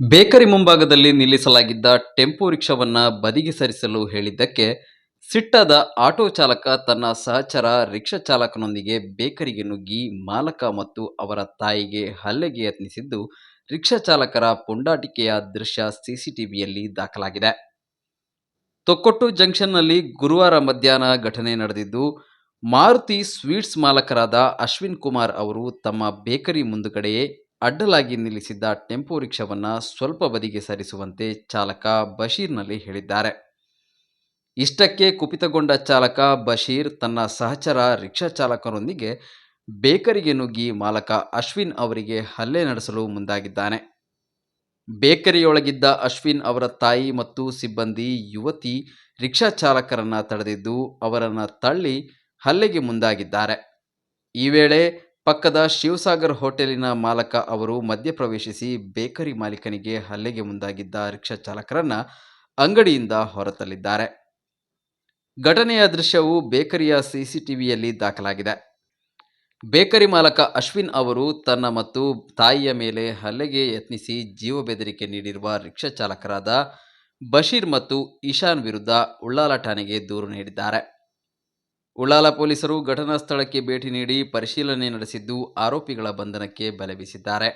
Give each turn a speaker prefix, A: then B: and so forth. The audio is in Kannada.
A: ಬೇಕರಿ ಮುಂಭಾಗದಲ್ಲಿ ನಿಲ್ಲಿಸಲಾಗಿದ್ದ ಟೆಂಪೋ ರಿಕ್ಷಾವನ್ನ ಬದಿಗೆ ಸರಿಸಲು ಹೇಳಿದ್ದಕ್ಕೆ ಸಿಟ್ಟಾದ ಆಟೋ ಚಾಲಕ ತನ್ನ ಸಹಚರ ರಿಕ್ಷಾ ಚಾಲಕನೊಂದಿಗೆ ಬೇಕರಿಗೆ ನುಗ್ಗಿ ಮಾಲಕ ಮತ್ತು ಅವರ ತಾಯಿಗೆ ಹಲ್ಲೆಗೆ ಯತ್ನಿಸಿದ್ದು ರಿಕ್ಷಾ ಚಾಲಕರ ಪುಂಡಾಟಿಕೆಯ ದೃಶ್ಯ ಸಿಸಿಟಿವಿಯಲ್ಲಿ ದಾಖಲಾಗಿದೆ. ತೊಕ್ಕೊಟ್ಟು ಜಂಕ್ಷನ್ನಲ್ಲಿ ಗುರುವಾರ ಮಧ್ಯಾಹ್ನ ಘಟನೆ ನಡೆದಿದ್ದು, ಮಾರುತಿ ಸ್ವೀಟ್ಸ್ ಮಾಲಕರಾದ ಅಶ್ವಿನ್ ಕುಮಾರ್ ಅವರು ತಮ್ಮ ಬೇಕರಿ ಮುಂದುಗಡೆಯೇ ಅಡ್ಡಲಾಗಿ ನಿಲ್ಲಿಸಿದ್ದ ಟೆಂಪೋ ರಿಕ್ಷಾವನ್ನು ಸ್ವಲ್ಪ ಬದಿಗೆ ಸರಿಸುವಂತೆ ಚಾಲಕ ಬಶೀರ್ನಲ್ಲಿ ಹೇಳಿದ್ದಾರೆ. ಇಷ್ಟಕ್ಕೆ ಕುಪಿತಗೊಂಡ ಚಾಲಕ ಬಶೀರ್ ತನ್ನ ಸಹಚರ ರಿಕ್ಷಾ ಚಾಲಕರೊಂದಿಗೆ ಬೇಕರಿಗೆ ನುಗ್ಗಿ ಮಾಲಕ ಅಶ್ವಿನ್ ಅವರಿಗೆ ಹಲ್ಲೆ ನಡೆಸಲು ಮುಂದಾಗಿದ್ದಾನೆ. ಬೇಕರಿಯೊಳಗಿದ್ದ ಅಶ್ವಿನ್ ಅವರ ತಾಯಿ ಮತ್ತು ಸಿಬ್ಬಂದಿ ಯುವತಿ ರಿಕ್ಷಾ ಚಾಲಕರನ್ನು ತಡೆದಿದ್ದು ಅವರನ್ನು ತಳ್ಳಿ ಹಲ್ಲೆಗೆ ಮುಂದಾಗಿದ್ದಾರೆ. ಈ ವೇಳೆ ಪಕ್ಕದ ಶಿವಸಾಗರ್ ಹೋಟೆಲಿನ ಮಾಲಕ ಅವರು ಮಧ್ಯಪ್ರವೇಶಿಸಿ ಬೇಕರಿ ಮಾಲೀಕನಿಗೆ ಹಲ್ಲೆಗೆ ಮುಂದಾಗಿದ್ದ ರಿಕ್ಷಾ ಚಾಲಕರನ್ನ ಅಂಗಡಿಯಿಂದ ಹೊರತಲ್ಲಿದ್ದಾರೆ. ಘಟನೆಯ ದೃಶ್ಯವು ಬೇಕರಿಯ ಸಿಸಿಟಿವಿಯಲ್ಲಿ ದಾಖಲಾಗಿದೆ. ಬೇಕರಿ ಮಾಲಕ ಅಶ್ವಿನ್ ಅವರು ತನ್ನ ಮತ್ತು ತಾಯಿಯ ಮೇಲೆ ಹಲ್ಲೆಗೆ ಯತ್ನಿಸಿ ಜೀವ ಬೆದರಿಕೆ ನೀಡಿರುವ ರಿಕ್ಷಾ ಚಾಲಕರಾದ ಬಶೀರ್ ಮತ್ತು ಇಶಾನ್ ವಿರುದ್ಧ ಉಳ್ಳಾಲ ಠಾಣೆಗೆ ದೂರು ನೀಡಿದ್ದಾರೆ. ಉಳ್ಳಾಲ ಪೊಲೀಸರು ಘಟನಾ ಸ್ಥಳಕ್ಕೆ ಭೇಟಿ ನೀಡಿ ಪರಿಶೀಲನೆ ನಡೆಸಿದ್ದು ಆರೋಪಿಗಳ ಬಂಧನಕ್ಕೆ ಬಲೆ ಬೀಸಿದ್ದಾರೆ.